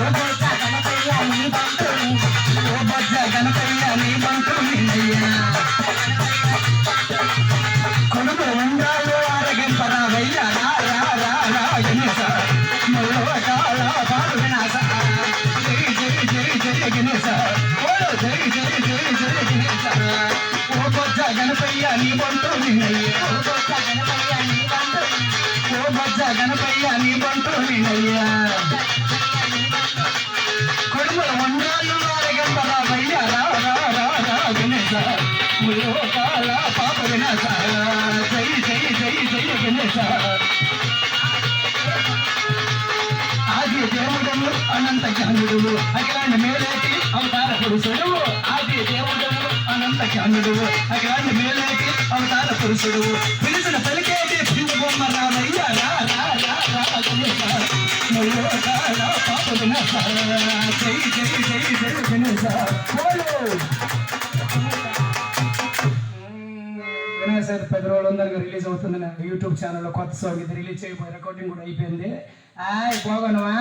ఓ నీ బంటు గణపయ్య నీ బంటు నిన్నయ్యా. ముల్లోకాల పాప వినాశ జై జై జై జై గణేశ ఆది దేవుడము అనంత జ్ఞానుడు అఖిలాండ మేలేటి అవతార పురుషుడు. ఆది దేవుడము అనంత జ్ఞానుడు అఖిలాండ మేలేటి అవతార పురుషుడు. పిలిచిన పలికేటి పిండి బొమ్మ రామయ్య రా రా రా రా పాప వినాశ జై జై జై జై గణేశ రాగానే సార్ పది రోజులు ఉందనగా రిలీజ్ అవుతుంది నా యూట్యూబ్ ఛానల్లో కొత్త సాంగ్ ఇది రిలీజ్ అయిపోయి రికార్డింగ్ కూడా అయిపోయింది. ఆయ్ బాగున్నావా?